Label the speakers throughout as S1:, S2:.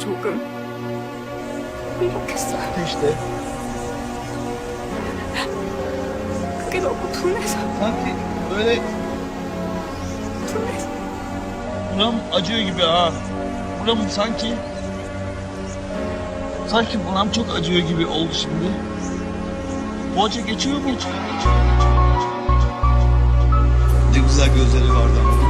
S1: çocuğum. Kızlar.
S2: İşte.
S1: Kızlar tutulmaz.
S2: Sanki böyle...
S1: Tutulmaz.
S2: Buram acıyor gibi ha. Buram sanki... Sanki buram çok acıyor gibi oldu şimdi. Boğaça geçiyor mu? Geçiyor, geçiyor, geçiyor.
S3: Ne güzel gözleri vardı ama.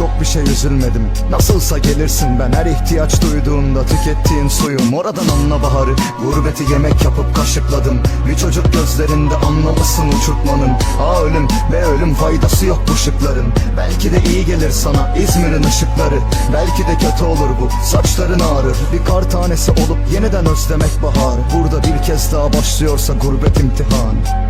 S4: çok bir şey üzülmedim. Nasılsa gelirsin ben her ihtiyaç duyduğunda Tükettiğin suyum. Oradan anla baharı Gurbeti yemek yapıp kaşıkladım. Bir çocuk gözlerinde anlamasın uçurtmanın. A ölüm ve ölüm faydası yok bu şıkların. Belki de iyi gelir sana İzmir'in ışıkları. Belki de kötü olur bu saçların ağrır. Bir kar tanesi olup yeniden özlemek baharı Burada bir kez daha başlıyorsa gurbet imtihanı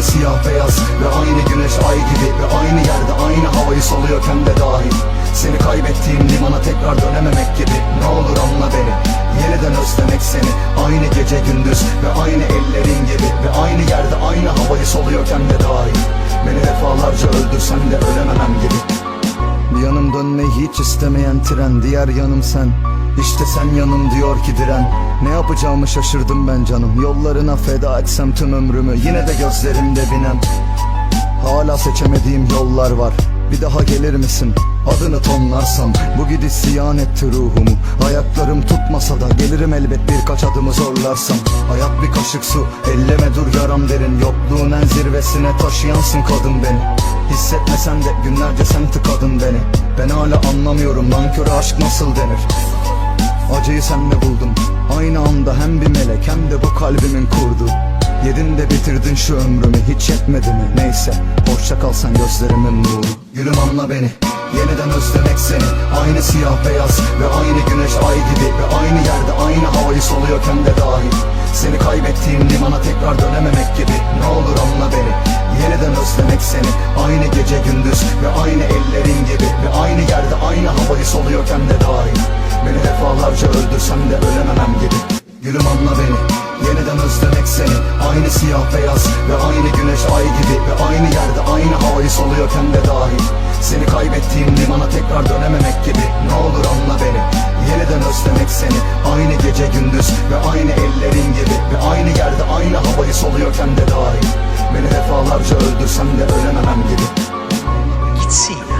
S4: Aynı siyah beyaz ve aynı güneş ay gibi Ve aynı yerde aynı havayı soluyorken de dahil. Seni kaybettiğim limana tekrar dönememek gibi. Ne olur anla beni Yeniden özlemek seni. Aynı gece gündüz ve aynı ellerin gibi Ve aynı yerde aynı havayı soluyorken de dahil. Beni defalarca öldürsen de ölememem gibi. Yanım dönmeyi hiç istemeyen tren Diğer yanım sen İşte sen yanım diyor ki diren. Ne yapacağımı şaşırdım ben canım. Yollarına feda etsem tüm ömrümü Yine de gözlerimde binem. Hala seçemediğim yollar var. Bir daha gelir misin? Adını tonlarsam. Bu gidiş ziyan etti ruhumu. Ayaklarım tutmasa da Gelirim elbet birkaç adımı zorlarsam. Hayat bir kaşık su. Elleme dur yaram derin. Yokluğun en zirvesine taşıyansın kadın beni. Hissetmesen de günlerce sen tıkadın beni. Ben hala anlamıyorum. Nanköre aşk nasıl denir Acıyı senle buldum Aynı anda hem bir melek hem de bu kalbimin kurdu. Yedin de bitirdin şu ömrümü hiç yetmedi mi? Neyse hoşça kalsan gözlerimin nuru. Gülüm anla beni Yeniden özlemek seni. Aynı siyah beyaz ve aynı güneş ay gibi. Ve aynı yerde aynı havayı soluyorken de dahil. Seni kaybettiğim limana tekrar dönememek gibi. Ne olur anla beni Yeniden özlemek seni. Aynı gece gündüz ve aynı ellerin gibi. Ve aynı yerde aynı havayı soluyorken de dahil beyaz ve aynı güneş ay gibi Ve aynı yerde aynı havayı soluyorken de dahil Seni kaybettiğim limana tekrar dönememek gibi. Ne olur anla beni Yeniden özlemek seni. Aynı gece gündüz ve aynı ellerin gibi Ve aynı yerde aynı havayı soluyorken de dahil Beni defalarca öldürsen de ölememem gibi.
S5: Gitsin